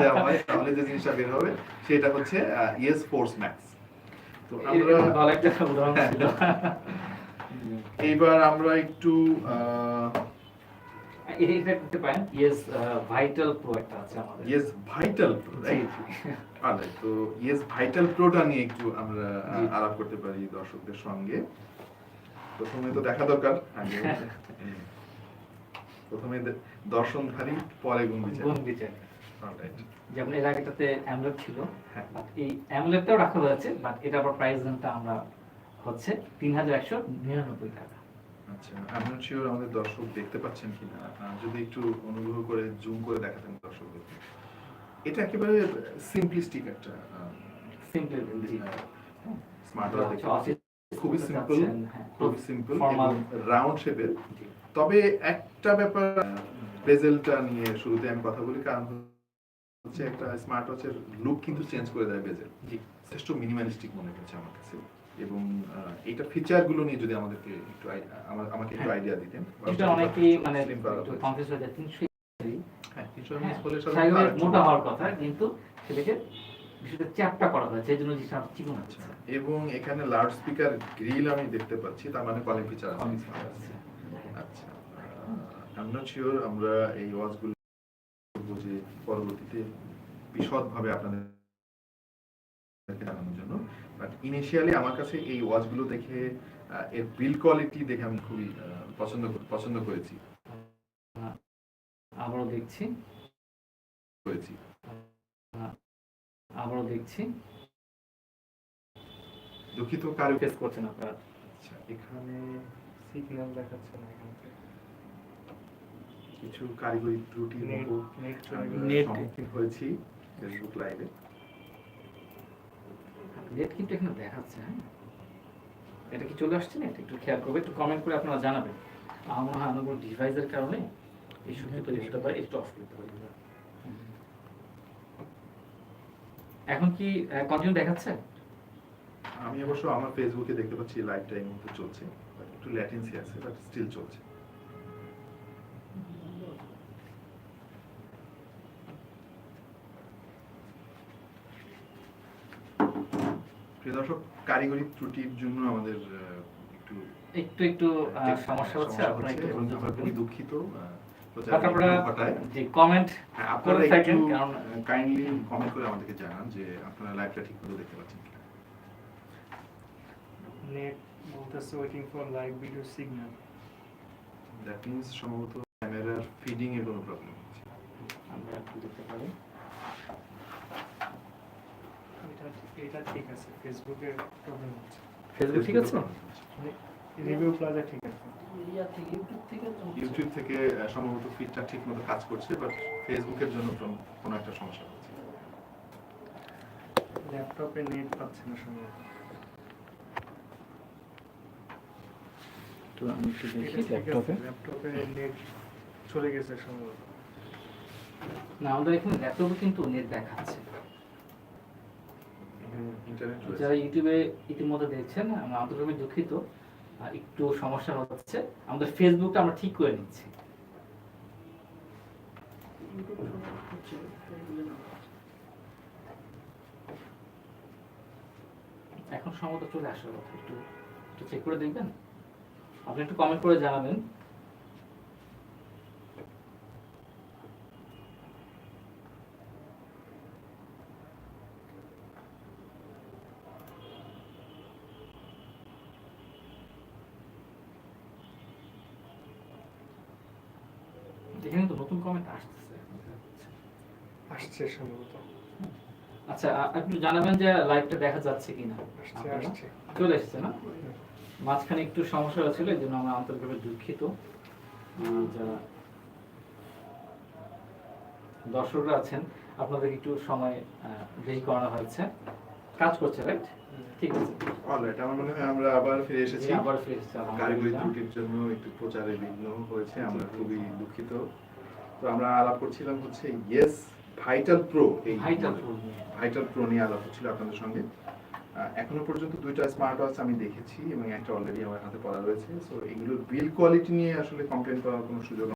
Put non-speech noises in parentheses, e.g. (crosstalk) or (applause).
দেওয়া হয় তাহলে যে জিনিসটা বের হবে সেটা হচ্ছে ইয়েস ফোর্স ম্যাক্স তো আমরা ভালো একটা উদাহরণ ছিল। এইবার আমরা একটু এটা এটা করতে পারেন। ইয়েস ভাইটাল প্রো একটা আছে আমাদের। Yes Vital Pro right ji. তো ইয়েস ভাইটাল প্রোটা নিয়ে একটু আমরা আলাপ করতে পারি দর্শকদের সঙ্গে। প্রথমে তো দেখা দরকার আগে (laughs) প্রথমে দর্শনধারী পরে গুণ বিচার গুণ বিচার. যেমন এর আগেটাতে অ্যামলেট ছিল হ্যাঁ। এই অ্যামলেটটাও রাখা হয়েছে বাট এটা আবার প্রাইস রেঞ্জটা আমরা হচ্ছে তিন হাজার একশো নিরানব্বই টাকা। আচ্ছা আমি নট শিওর আমাদের দর্শক দেখতে পাচ্ছেন কিনা। যদি একটু অনুগ্রহ করে জুম করে দেখাতেন দর্শকদের। এটা একেবারে সিম্পলিস্টিক একটা সিম্পল স্মার্ট অফিস খুবই simple, হ্যাঁ, খুবই সিম্পল রাউন্ড শেপের তবে একটা ব্যাপার বেজেলটা নিয়ে শুরুতে আমি কথা বলি কারণ হচ্ছে একটা স্মার্ট ওয়াচের লুক কিন্তু চেঞ্জ করে দেয় বেজেল। যথেষ্ট মিনিমালিস্টিক মনে হচ্ছে আমার কাছে। এবং আহ, এইটা ফিচারগুলো নিয়ে যদি আমাদেরকে একটু আমাকে একটু হ্যাঁ। আইডিয়া দিতেন এটা অনেকেই মানে কনফিউজ হয়ে যায় তিনশো হ্যাঁ, হ্যাঁ, মোটা হওয়ার কথা কিন্তু সেটাকে বিষয়টা চ্যাপটা করা হয়েছে এই জন্য জিনিসটা চিকন আচ্ছা, এবং এখানে লাউড স্পিকার গ্রিল আমি দেখতে পাচ্ছি তার মানে কলিং ফিচার আছে। আচ্ছা আই শিওর আমরা এই ওয়াচগুলো যে পরবর্তীতে বিশদভাবে আপনাদের জানানোর জন্য। বাট ইনিশিয়ালি আমার কাছে এই ওয়াচগুলো দেখে এর বিল কোয়ালিটি দেখে আমি খুবই পছন্দ পছন্দ করেছি। আবারও দেখছি। করেছি। আবারও দেখছি। দুঃখিত কারও ফেস করছেন আপনারা। আচ্ছা। এখানে সিগন্যাল দেখাচ্ছে না এখান থেকে। কিছু কারিগরি মতো সম্মুখীন হয়েছি ফেসবুক লাইভে নেট কিন্তু এখানে দেখাচ্ছে হ্যাঁ? এটা কি চলে আসছে না একটু খেয়াল করবে একটু কমেন্ট করে আপনারা জানাবেন। আমার মনে হয় কোনো ডিভাইসের কারণে এই সুযোগ তৈরি হতে পারে একটু অফ করতে পারি। এখন কি কন্টিনিউ দেখাচ্ছে? আমি অবশ্য আমার ফেসবুকে দেখতে পাচ্ছি লাইভটা এই মুহূর্তে চলছে একটু ল্যাটেন্সি আছে বাট স্টিল চলছে। প্রিয় দর্শক কারিগরি ত্রুটির জন্য আমাদের একটু একটু একটু সমস্যা হচ্ছে আপনারা একটু এবং ধৈর্য ধরবেন। দুঃখিত আহ, প্রচার বাট আপনারা যে কমেন্ট হ্যাঁ, আপনারা একটু কাইন্ডলি কমেন্ট করে আমাদেরকে জানান যে আপনারা লাইভটা ঠিক দেখতে পাচ্ছেন কিনা। নেট বলতেছে waiting for live video signal that means সম্ভবত ক্যামেরার ফিডিং এর কোনো প্রবলেম আমরা একটু দেখতে পারি। এটা ঠিক আছে ফেসবুকে প্রবলেম হচ্ছে। ফেসবুক ঠিক আছে? রিভিউ প্লাজা ঠিক আছে। ইউটিউব থেকে সম্ভবত ফিডটা ঠিক মতো কাজ করছে বাট ফেসবুকের জন্য কোনো একটা সমস্যা হচ্ছে। ল্যাপটপে নেট পাচ্ছে না সম্ভবত। তো আমি একটু দেখি ল্যাপটপে ল্যাপটপে নেট চলে গেছে সম্ভবত। না আমাদের এখানে ল্যাপটপে কিন্তু নেট দেখাচ্ছে। যারা ইউটিউবে ইতিমধ্যে দেখছেন আমরা আন্তরিকভাবে দুঃখিত একটু সমস্যা হচ্ছে আমাদের ফেসবুকটা আমরা ঠিক করে নিচ্ছি। এখন সম্ভবত চলে আসার কথা একটু একটু চেক করে দেখবেন। আপনি একটু কমেন্ট করে জানাবেন। এখানে তো নতুন কমেন্ট আসতেছে। আসছে সম্ভবত। আচ্ছা আ- একটু জানাবেন যে লাইভটা দেখা যাচ্ছে কিনা? চলে এসেছে না? মাঝখানে একটু সমস্যা হয়েছিল এই জন্য আমরা আন্তরিকভাবে দুঃখিত। যারা দর্শকরা আছেন আপনাদের একটু সময় দেরি করানো হয়েছে। কাজ করছে রাইট ঠিক আছে। অলরাইট আমার মনে হয় আমরা আবার ফিরে এসেছি। আবার ফিরে এসেছে কারিগরি ত্রুটির জন্য একটু প্রচারে বিঘ্ন হয়েছে আমরা খুবই দুঃখিত। তো আমরা আলাপ করছিলাম হচ্ছে ইয়েস ভাইটাল প্রো এই Vital Pro ভাইটাল প্রো নিয়ে আলাপ হচ্ছিল আপনাদের সঙ্গে। এখনও পর্যন্ত দুইটা স্মার্ট ওয়াচ আমি দেখেছি এবং একটা অলরেডি আমার হাতে পড়া রয়েছে। সো এগুলোর বিল কোয়ালিটি নিয়ে আসলে কমপ্লেন করার কোনো সুযোগ